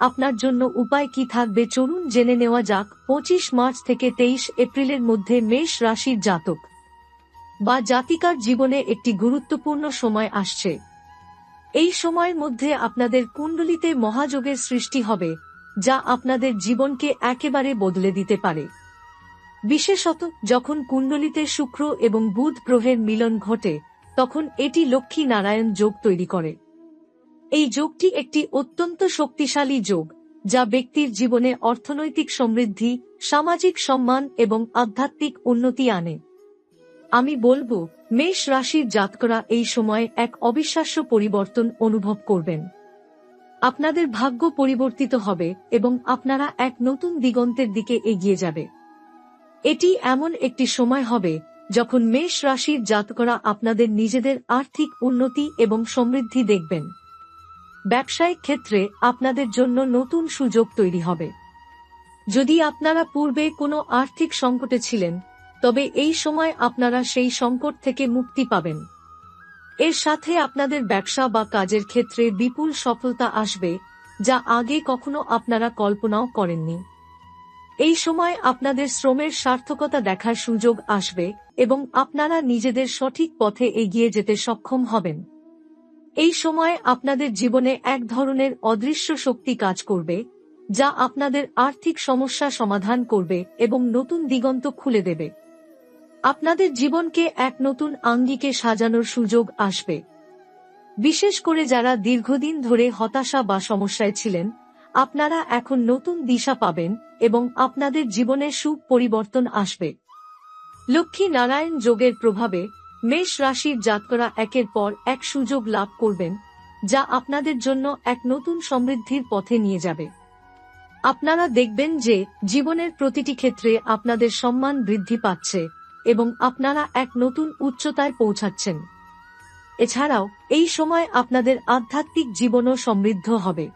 আপনার জন্য উপায় কি থাকবে চলুন জেনে নেওয়া যাক, পঁচিশ মার্চ থেকে তেইশ এপ্রিলের মধ্যে মেষ রাশির জাতক বা জাতিকার জীবনে একটি গুরুত্বপূর্ণ সময় আসছে। এই সময়ের মধ্যে আপনাদের কুণ্ডলিতে মহাযোগের সৃষ্টি হবে, যা আপনাদের জীবনকে একেবারে বদলে দিতে পারে। বিশেষত যখন কুণ্ডলিতে শুক্র এবং বুধ গ্রহের মিলন ঘটে, তখন এটি লক্ষ্মী নারায়ণ যোগ তৈরি করে। এই যোগটি একটি অত্যন্ত শক্তিশালী যোগ, যা ব্যক্তির জীবনে অর্থনৈতিক সমৃদ্ধি, সামাজিক সম্মান এবং আধ্যাত্মিক উন্নতি আনে। আমি বলব, মেষ রাশির জাতকরা এই সময়ে এক অবিশ্বাস্য পরিবর্তন অনুভব করবেন। আপনাদের ভাগ্য পরিবর্তিত হবে এবং আপনারা এক নতুন দিগন্তের দিকে এগিয়ে যাবে। এটি এমন একটি সময় হবে, যখন মেষ রাশির জাতকরা আপনাদের নিজেদের আর্থিক উন্নতি এবং সমৃদ্ধি দেখবেন। ব্যবসায়িক ক্ষেত্রে আপনাদের জন্য নতুন সুযোগ তৈরি হবে। যদি আপনারা পূর্বে কোনো আর্থিক সংকটে ছিলেন, তবে এই সময় আপনারা সেই সংকট থেকে মুক্তি পাবেন। এর সাথে আপনাদের ব্যবসা বা কাজের ক্ষেত্রে বিপুল সফলতা আসবে, যা আগে কখনো আপনারা কল্পনাও করেননি। এই সময় আপনাদের শ্রমের সার্থকতা দেখার সুযোগ আসবে এবং আপনারা নিজেদের সঠিক পথে এগিয়ে যেতে সক্ষম হবেন। এই সময় আপনাদের জীবনে এক ধরনের অদৃশ্য শক্তি কাজ করবে, যা আপনাদের আর্থিক সমস্যা সমাধান করবে এবং নতুন দিগন্ত খুলে দেবে। আপনাদের জীবনকে এক নতুন আঙ্গিকে সাজানোর সুযোগ আসবে। বিশেষ করে যারা দীর্ঘদিন ধরে হতাশা বা সমস্যায় ছিলেন, আপনারা এখন নতুন দিশা পাবেন এবং আপনাদের জীবনে সুখ পরিবর্তন আসবে। লক্ষ্মী নারায়ণ যোগের প্রভাবে মেষ রাশির জাতকরা একের পর এক সুযোগ লাভ করবেন, যা আপনাদের জন্য এক নতুন সমৃদ্ধির পথে নিয়ে যাবে। আপনারা দেখবেন যে জীবনের প্রতিটি ক্ষেত্রে আপনাদের সম্মান বৃদ্ধি পাচ্ছে এবং আপনারা এক নতুন উচ্চতায় পৌঁছাচ্ছেন। এছাড়াও, এই সময় আপনাদের আধ্যাত্মিক জীবনও সমৃদ্ধ হবে।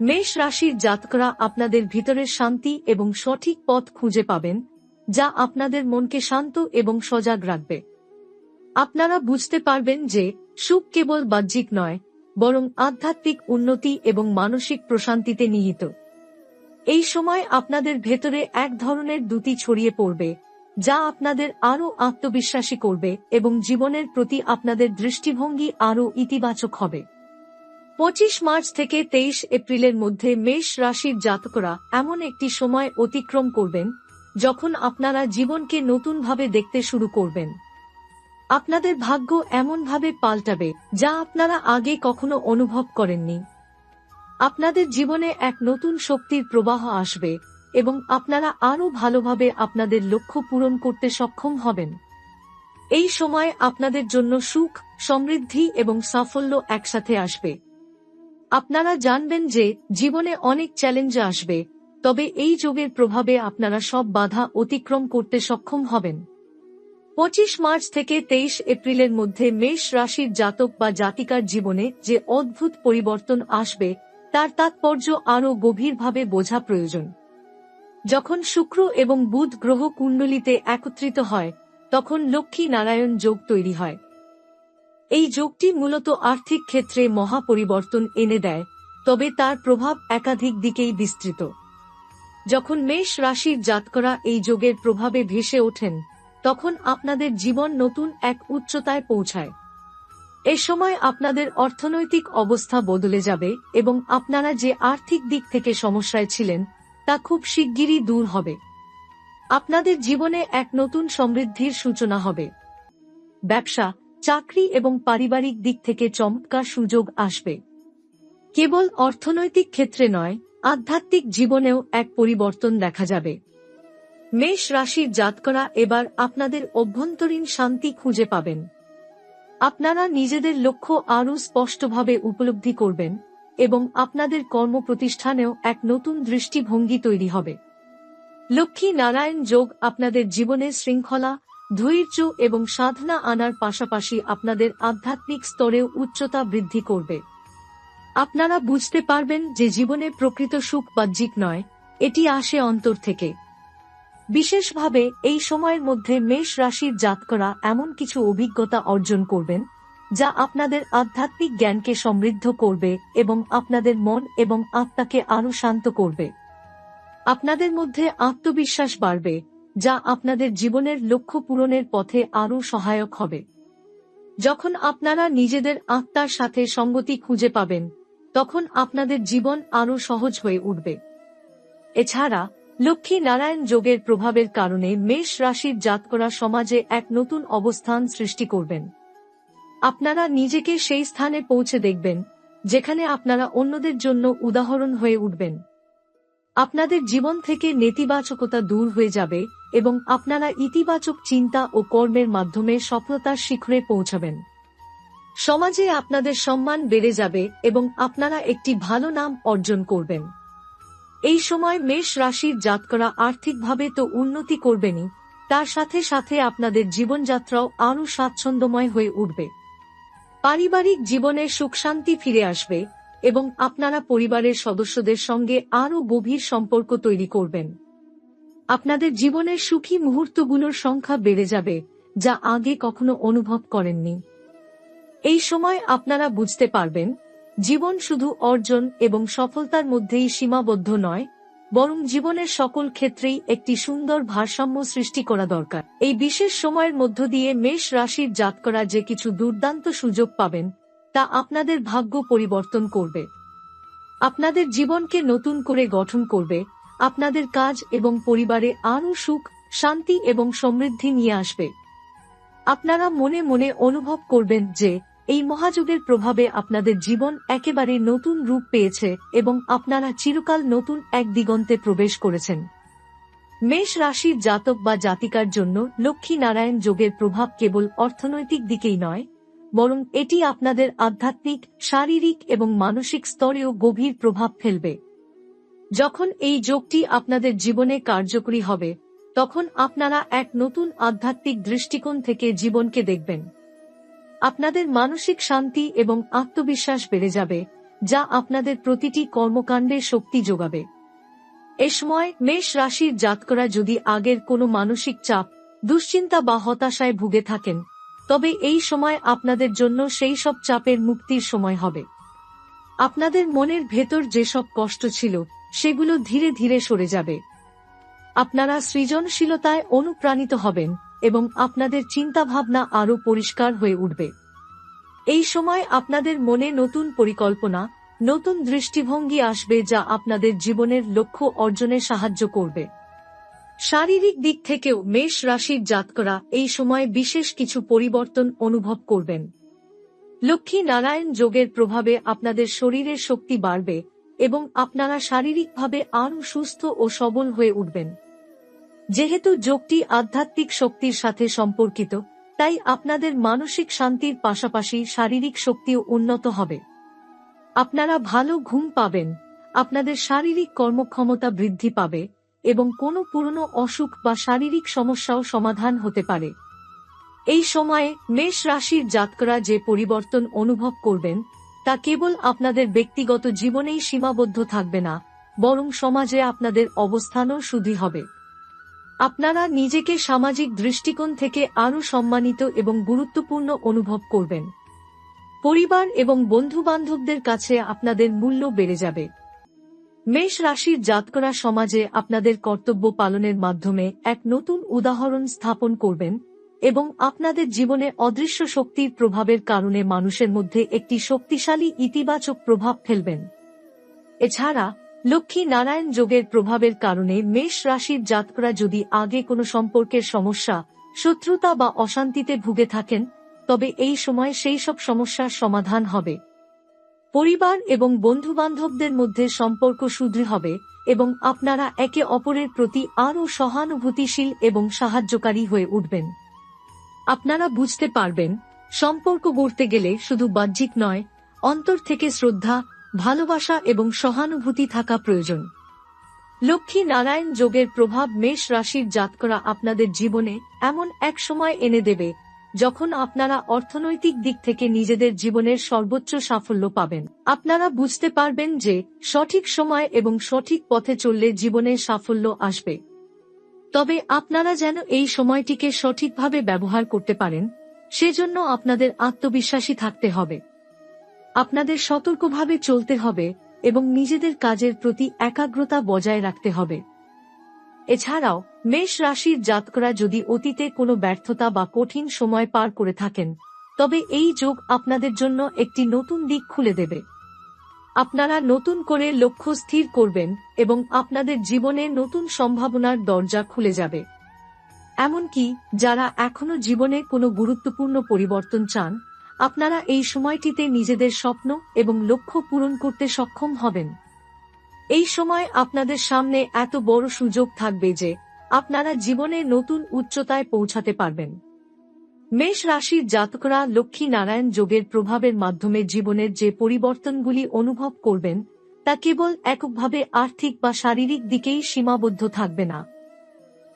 মেষ রাশির জাতকরা আপনাদের ভিতরের শান্তি এবং সঠিক পথ খুঁজে পাবেন, যা আপনাদের মনকে শান্ত এবং সজাগ রাখবে। আপনারা বুঝতে পারবেন যে, সুখ কেবল বাহ্যিক নয়, বরং আধ্যাত্মিক উন্নতি এবং মানসিক প্রশান্তিতে নিহিত। এই সময় আপনাদের ভেতরে এক ধরনের দুটি ছড়িয়ে পড়বে, যা আপনাদের আরও আত্মবিশ্বাসী করবে এবং জীবনের প্রতি আপনাদের দৃষ্টিভঙ্গি আরও ইতিবাচক হবে। পঁচিশ মার্চ থেকে তেইশ এপ্রিলের মধ্যে মেষ রাশির জাতকরা এমন একটি সময় অতিক্রম করবেন, যখন আপনারা জীবনকে নতুনভাবে দেখতে শুরু করবেন। আপনাদের ভাগ্য এমনভাবে পাল্টাবে যা আপনারা আগে কখনো অনুভব করেননি। আপনাদের জীবনে এক নতুন শক্তির প্রবাহ আসবে এবং আপনারা আরও ভালোভাবে আপনাদের লক্ষ্য পূরণ করতে সক্ষম হবেন। এই সময় আপনাদের জন্য সুখ, সমৃদ্ধি এবং সাফল্য একসাথে আসবে। আপনারা জানবেন যে জীবনে অনেক চ্যালেঞ্জ আসবে, তবে এই যোগের প্রভাবে আপনারা সব বাধা অতিক্রম করতে সক্ষম হবেন। পঁচিশ মার্চ থেকে তেইশ এপ্রিলের মধ্যে মেষ রাশির জাতক বা জাতিকার জীবনে যে অদ্ভুত পরিবর্তন আসবে, তার তাৎপর্য আরও গভীরভাবে বোঝা প্রয়োজন। যখন শুক্র এবং বুধ গ্রহ কুণ্ডলিতে একত্রিত হয়, তখন লক্ষ্মী নারায়ণ যোগ তৈরি হয়। এই যোগটি মূলত আর্থিক ক্ষেত্রে মহা পরিবর্তন এনে দেয়, তবে তার প্রভাব একাধিক দিকেই বিস্তৃত। যখন মেষ রাশির জাতকরা এই যোগের প্রভাবে ভেসে ওঠেন তখন আপনাদের জীবন নতুন এক উচ্চতায় পৌঁছায়। এ সময় আপনাদের অর্থনৈতিক অবস্থা বদলে যাবে এবং আপনারা যে আর্থিক দিক থেকে সমস্যায় ছিলেন, তা খুব শিগগিরই দূর হবে। আপনাদের জীবনে এক নতুন সমৃদ্ধির সূচনা হবে। ব্যবসা, চাকরি এবং পারিবারিক দিক থেকে চমৎকার সুযোগ আসবে। কেবল অর্থনৈতিক ক্ষেত্রে নয়, আধ্যাত্মিক জীবনেও এক পরিবর্তন দেখা যাবে। মেষ রাশির জাতকরা এবার আপনাদের অভ্যন্তরীণ শান্তি খুঁজে পাবেন। আপনারা নিজেদের লক্ষ্য আরও স্পষ্টভাবে উপলব্ধি করবেন এবং আপনাদের কর্মপ্রতিষ্ঠানেও এক নতুন দৃষ্টিভঙ্গি তৈরি হবে। লক্ষ্মী নারায়ণ যোগ আপনাদের জীবনে শৃঙ্খলা, ধৈর্য এবং সাধনা আনার পাশাপাশি আপনাদের আধ্যাত্মিক স্তরেও উচ্চতা বৃদ্ধি করবে। আপনারা বুঝতে পারবেন যে জীবনে প্রকৃত সুখ বাহ্যিক নয়, এটি আসে অন্তর থেকে। বিশেষভাবে এই সময়ের মধ্যে মেষ রাশির জাতকরা এমন কিছু অভিজ্ঞতা অর্জন করবেন, যা আপনাদের আধ্যাত্মিক জ্ঞানকে সমৃদ্ধ করবে এবং আপনাদের মন এবং আত্মাকে আরও শান্ত করবে। আপনাদের মধ্যে আত্মবিশ্বাস বাড়বে, যা আপনাদের জীবনের লক্ষ্য পূরণের পথে আরও সহায়ক হবে। যখন আপনারা নিজেদের আত্মার সাথে সঙ্গতি খুঁজে পাবেন, তখন আপনাদের জীবন আরও সহজ হয়ে উঠবে। এছাড়া লক্ষ্মী নারায়ণ যোগের প্রভাবের কারণে মেষ রাশির জাতকরা সমাজে এক নতুন অবস্থান সৃষ্টি করবেন। আপনারা নিজেকে সেই স্থানে পৌঁছে দেখবেন, যেখানে আপনারা অন্যদের জন্য উদাহরণ হয়ে উঠবেন। আপনাদের জীবন থেকে নেতিবাচকতা দূর হয়ে যাবে এবং আপনারা ইতিবাচক চিন্তা ও কর্মের মাধ্যমে সফলতার শিখরে পৌঁছাবেন। সমাজে আপনাদের সম্মান বেড়ে যাবে এবং আপনারা একটি ভালো নাম অর্জন করবেন। এই সময় মেষ রাশির জাতকরা আর্থিকভাবে তো উন্নতি করবেনই, তার সাথে সাথে আপনাদের জীবনযাত্রাও আরও স্বাচ্ছন্দ্যময় হয়ে উঠবে। পারিবারিক জীবনে সুখ শান্তি ফিরে আসবে এবং আপনারা পরিবারের সদস্যদের সঙ্গে আরও গভীর সম্পর্ক তৈরি করবেন। আপনাদের জীবনের সুখী মুহূর্তগুলোর সংখ্যা বেড়ে যাবে, যা আগে কখনো অনুভব করেননি। এই সময় আপনারা বুঝতে পারবেন জীবন শুধু অর্জন এবং সফলতার মধ্যেই সীমাবদ্ধ নয়, বরং জীবনের সকল ক্ষেত্রেই একটি সুন্দর ভারসাম্য সৃষ্টি করা দরকার। এই বিশেষ সময়ের মধ্য দিয়ে মেষ রাশির জাত করা যে কিছু দুর্দান্ত সুযোগ পাবেন, তা আপনাদের ভাগ্য পরিবর্তন করবে। আপনাদের জীবনকে নতুন করে গঠন করবে, আপনাদের কাজ এবং পরিবারে আরও সুখ, শান্তি এবং সমৃদ্ধি নিয়ে আসবে। আপনারা মনে মনে অনুভব করবেন যে এই মহাযুগের প্রভাবে আপনাদের জীবন একেবারে নতুন রূপ পেয়েছে এবং আপনারা চিরকাল নতুন এক দিগন্তে প্রবেশ করেছেন। মেষ রাশির জাতক বা জাতিকার জন্য লক্ষ্মী নারায়ণ যোগের প্রভাব কেবল অর্থনৈতিক দিকেই নয়, বরং এটি আপনাদের আধ্যাত্মিক, শারীরিক এবং মানসিক স্তরেও গভীর প্রভাব ফেলবে। যখন এই যোগটি আপনাদের জীবনে কার্যকরী হবে, তখন আপনারা এক নতুন আধ্যাত্মিক দৃষ্টিকোণ থেকে জীবনকে দেখবেন। আপনাদের মানসিক শান্তি এবং আত্মবিশ্বাস বেড়ে যাবে, যা আপনাদের প্রতিটি কর্মকাণ্ডে শক্তি যোগাবে। এ সময় মেষ রাশির জাতকরা যদি আগের কোনো মানসিক চাপ, দুশ্চিন্তা বা হতাশায় ভুগে থাকেন, তবে এই সময় আপনাদের জন্য সেই সব চাপের মুক্তির সময় হবে। আপনাদের মনের ভেতর যেসব কষ্ট ছিল, সেগুলো ধীরে ধীরে সরে যাবে। আপনারা সৃজনশীলতায় অনুপ্রাণিত হবেন। এবং আপনাদের চিন্তাভাবনা আরও পরিষ্কার হয়ে উঠবে। এই সময় আপনাদের মনে নতুন পরিকল্পনা, নতুন দৃষ্টিভঙ্গি আসবে যা আপনাদের জীবনের লক্ষ্য অর্জনে সাহায্য করবে। শারীরিক দিক থেকেও মেষ রাশির জাতকরা এই সময় বিশেষ কিছু পরিবর্তন অনুভব করবেন। লক্ষ্মী নারায়ণ যোগের প্রভাবে আপনাদের শরীরের শক্তি বাড়বে এবং আপনারা শারীরিকভাবে আরও সুস্থ ও সবল হয়ে উঠবেন। যেহেতু যোগটি আধ্যাত্মিক শক্তির সাথে সম্পর্কিত, তাই আপনাদের মানসিক শান্তির পাশাপাশি শারীরিক শক্তিও উন্নত হবে। আপনারা ভালো ঘুম পাবেন, আপনাদের শারীরিক কর্মক্ষমতা বৃদ্ধি পাবে, এবং কোনো পুরনো অসুখ বা শারীরিক সমস্যাও সমাধান হতে পারে। এই সময়ে মেষ রাশির জাতকরা যে পরিবর্তন অনুভব করবেন, তা কেবল আপনাদের ব্যক্তিগত জীবনেই সীমাবদ্ধ থাকবে না, বরং সমাজে আপনাদের অবস্থানও শুধু হবে। আপনারা নিজেকে সামাজিক দৃষ্টিকোণ থেকে আরও সম্মানিত এবং গুরুত্বপূর্ণ অনুভব করবেন। পরিবার এবং বন্ধু বান্ধবদের কাছে আপনাদের মূল্য বেড়ে যাবে। মেষ রাশির জাতকরা সমাজে আপনাদের কর্তব্য পালনের মাধ্যমে এক নতুন উদাহরণ স্থাপন করবেন এবং আপনাদের জীবনে অদৃশ্য শক্তির প্রভাবের কারণে মানুষের মধ্যে একটি শক্তিশালী ইতিবাচক প্রভাব ফেলবেন। এছাড়া লক্ষ্মী নারায়ণ যোগের প্রভাবের কারণে মেষ রাশির জাতকরা যদি আগে কোনো সম্পর্কের সমস্যা, শত্রুতা বা অশান্তিতে ভুগে থাকেন, তবে এই সময় সেই সব সমস্যার সমাধান হবে। পরিবার এবং বন্ধু বান্ধবদের মধ্যে সম্পর্ক সুদৃঢ় হবে এবং আপনারা একে অপরের প্রতি আরও সহানুভূতিশীল এবং সাহায্যকারী হয়ে উঠবেন। আপনারা বুঝতে পারবেন, সম্পর্ক গড়তে গেলে শুধু বাহ্যিক নয়, অন্তর থেকে শ্রদ্ধা ভালোবাসা এবং সহানুভূতি থাকা প্রয়োজন। লক্ষ্মী নারায়ণ যোগের প্রভাব মেষ রাশির জাতকরা আপনাদের জীবনে এমন এক সময় এনে দেবে, যখন আপনারা অর্থনৈতিক দিক থেকে নিজেদের জীবনের সর্বোচ্চ সাফল্য পাবেন। আপনারা বুঝতে পারবেন যে, সঠিক সময় এবং সঠিক পথে চললে জীবনে সাফল্য আসবে। তবে আপনারা যেন এই সময়টিকে সঠিকভাবে ব্যবহার করতে পারেন, সেজন্য আপনাদের আত্মবিশ্বাসী থাকতে হবে। আপনাদের সতর্কভাবে চলতে হবে এবং নিজেদের কাজের প্রতি একাগ্রতা বজায় রাখতে হবে। এছাড়াও, মেষ রাশির জাতকরা যদি অতীতে কোনো ব্যর্থতা বা কঠিন সময় পার করে থাকেন, তবে এই যোগ আপনাদের জন্য একটি নতুন দিক খুলে দেবে। আপনারা নতুন করে লক্ষ্য স্থির করবেন এবং আপনাদের জীবনে নতুন সম্ভাবনার দরজা খুলে যাবে। এমনকি, যারা এখনও জীবনে কোনো গুরুত্বপূর্ণ পরিবর্তন চান আপনারা এই সময়টিতে নিজেদের স্বপ্ন এবং লক্ষ্য পূরণ করতে সক্ষম হবেন। এই সময় আপনাদের সামনে এত বড় সুযোগ থাকবে যে আপনারা জীবনে নতুন উচ্চতায় পৌঁছাতে পারবেন। মেষ রাশির জাতকরা লক্ষ্মী নারায়ণ যোগের প্রভাবের মাধ্যমে জীবনের যে পরিবর্তনগুলি অনুভব করবেন, তা কেবল এককভাবে আর্থিক বা শারীরিক দিকেই সীমাবদ্ধ থাকবে না।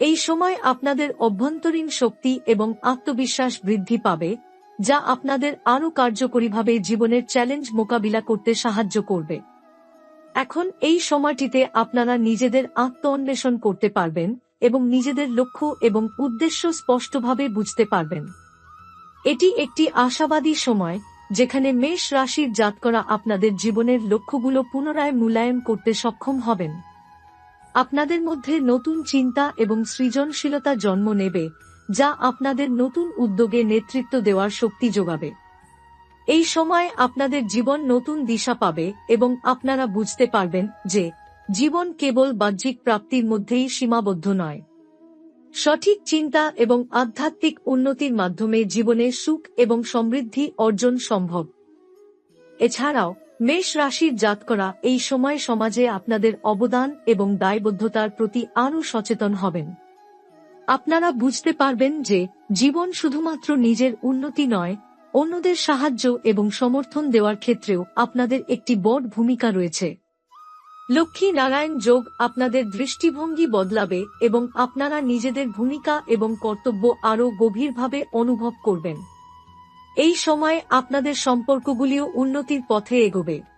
এই সময় আপনাদের অভ্যন্তরীণ শক্তি এবং আত্মবিশ্বাস বৃদ্ধি পাবে যা আপনাদের আরও কার্যকরীভাবে জীবনের চ্যালেঞ্জ মোকাবিলা করতে সাহায্য করবে। এখন এই সময়টিতে আপনারা নিজেদের আত্ম অন্বেষণ করতে পারবেন এবং নিজেদের লক্ষ্য এবং উদ্দেশ্য স্পষ্টভাবে বুঝতে পারবেন। এটি একটি আশাবাদী সময়, যেখানে মেষ রাশির জাতকরা আপনাদের জীবনের লক্ষ্যগুলো পুনরায় মূল্যায়ন করতে সক্ষম হবেন। আপনাদের মধ্যে নতুন চিন্তা এবং সৃজনশীলতা জন্ম নেবে যা আপনাদের নতুন উদ্যোগে নেতৃত্ব দেওয়ার শক্তি যোগাবে। এই সময় আপনাদের জীবন নতুন দিশা পাবে এবং আপনারা বুঝতে পারবেন যে জীবন কেবল বাহ্যিক প্রাপ্তির মধ্যেই সীমাবদ্ধ নয়। সঠিক চিন্তা এবং আধ্যাত্মিক উন্নতির মাধ্যমে জীবনে সুখ এবং সমৃদ্ধি অর্জন সম্ভব। এছাড়াও, মেষ রাশির জাতকরা এই সময় সমাজে আপনাদের অবদান এবং দায়বদ্ধতার প্রতি আরও সচেতন হবেন। আপনারা বুঝতে পারবেন যে, জীবন শুধুমাত্র নিজের উন্নতি নয়, অন্যদের সাহায্য এবং সমর্থন দেওয়ার ক্ষেত্রেও আপনাদের একটি বড় ভূমিকা রয়েছে। লক্ষ্মী নারায়ণ যোগ আপনাদের দৃষ্টিভঙ্গি বদলাবে এবং আপনারা নিজেদের ভূমিকা এবং কর্তব্য আরও গভীরভাবে অনুভব করবেন। এই সময় আপনাদের সম্পর্কগুলিও উন্নতির পথে এগোবে।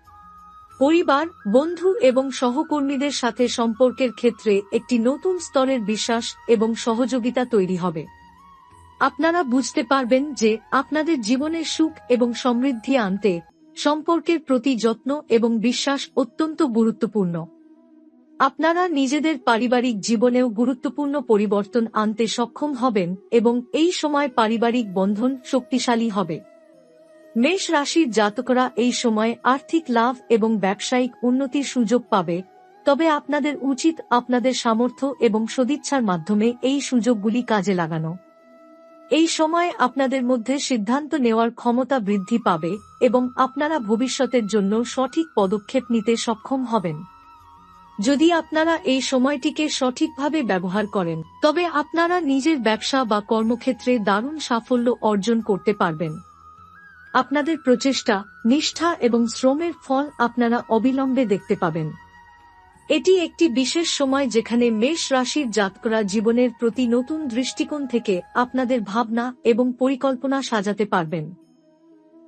পরিবার, বন্ধু এবং সহকর্মীদের সাথে সম্পর্কের ক্ষেত্রে একটি নতুন স্তরের বিশ্বাস এবং সহযোগিতা তৈরি হবে। আপনারা বুঝতে পারবেন যে আপনাদের জীবনে সুখ এবং সমৃদ্ধি আনতে সম্পর্কের প্রতি যত্ন এবং বিশ্বাস অত্যন্ত গুরুত্বপূর্ণ। আপনারা নিজেদের পারিবারিক জীবনেও গুরুত্বপূর্ণ পরিবর্তন আনতে সক্ষম হবেন এবং এই সময় পারিবারিক বন্ধন শক্তিশালী হবে। মেষ রাশির জাতকরা এই সময় আর্থিক লাভ এবং ব্যবসায়িক উন্নতির সুযোগ পাবে, তবে আপনাদের উচিত আপনাদের সামর্থ্য এবং সদিচ্ছার মাধ্যমে এই সুযোগগুলি কাজে লাগানো। এই সময় আপনাদের মধ্যে সিদ্ধান্ত নেওয়ার ক্ষমতা বৃদ্ধি পাবে এবং আপনারা ভবিষ্যতের জন্য সঠিক পদক্ষেপ নিতে সক্ষম হবেন। যদি আপনারা এই সময়টিকে সঠিকভাবে ব্যবহার করেন, তবে আপনারা নিজের ব্যবসা বা কর্মক্ষেত্রে দারুণ সাফল্য অর্জন করতে পারবেন। আপনাদের প্রচেষ্টা, নিষ্ঠা এবং শ্রমের ফল আপনারা অবিলম্বে দেখতে পাবেন। এটি একটি বিশেষ সময় যেখানে মেষ রাশির জাতকরা জীবনের প্রতি নতুন দৃষ্টিকোণ থেকে আপনাদের ভাবনা এবং পরিকল্পনা সাজাতে পারবেন।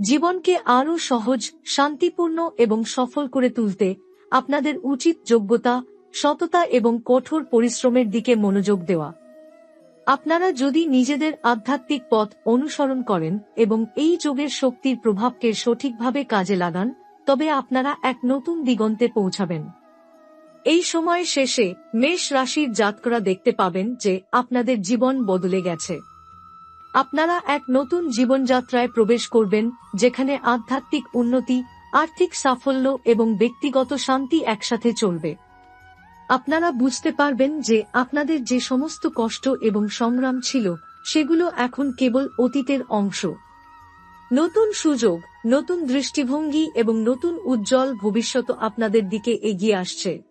জীবনকে আরও সহজ, শান্তিপূর্ণ এবং সফল করে তুলতে আপনাদের উচিত যোগ্যতা, সততা এবং কঠোর পরিশ্রমের দিকে মনোযোগ দেওয়া। আপনারা যদি নিজেদের আধ্যাত্মিক পথ অনুসরণ করেন এবং এই যোগের শক্তির প্রভাবকে সঠিকভাবে কাজে লাগান, তবে আপনারা এক নতুন দিগন্তে পৌঁছাবেন। এই সময় শেষে মেষ রাশির জাতকরা দেখতে পাবেন যে আপনাদের জীবন বদলে গেছে। আপনারা এক নতুন জীবনযাত্রায় প্রবেশ করবেন, যেখানে আধ্যাত্মিক উন্নতি, আর্থিক সাফল্য এবং ব্যক্তিগত শান্তি একসাথে চলবে। আপনারা বুঝতে পারবেন যে আপনাদের যে সমস্ত কষ্ট এবং সংগ্রাম ছিল, সেগুলো এখন কেবল অতীতের অংশ। নতুন সুযোগ, নতুন দৃষ্টিভঙ্গি এবং নতুন উজ্জ্বল ভবিষ্যৎ আপনাদের দিকে এগিয়ে আসছে।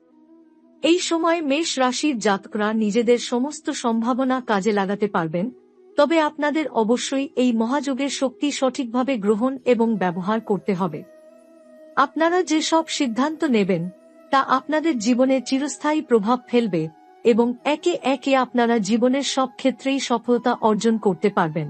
এই সময় মেষ রাশির জাতকরা নিজেদের সমস্ত সম্ভাবনা কাজে লাগাতে পারবেন, তবে আপনাদের অবশ্যই এই মহাযোগের শক্তি সঠিকভাবে গ্রহণ এবং ব্যবহার করতে হবে। আপনারা যে সব সিদ্ধান্ত নেবেন তা আপনাদের জীবনে চিরস্থায়ী প্রভাব ফেলবে এবং একে একে আপনারা জীবনের সব ক্ষেত্রেই সফলতা অর্জন করতে পারবেন।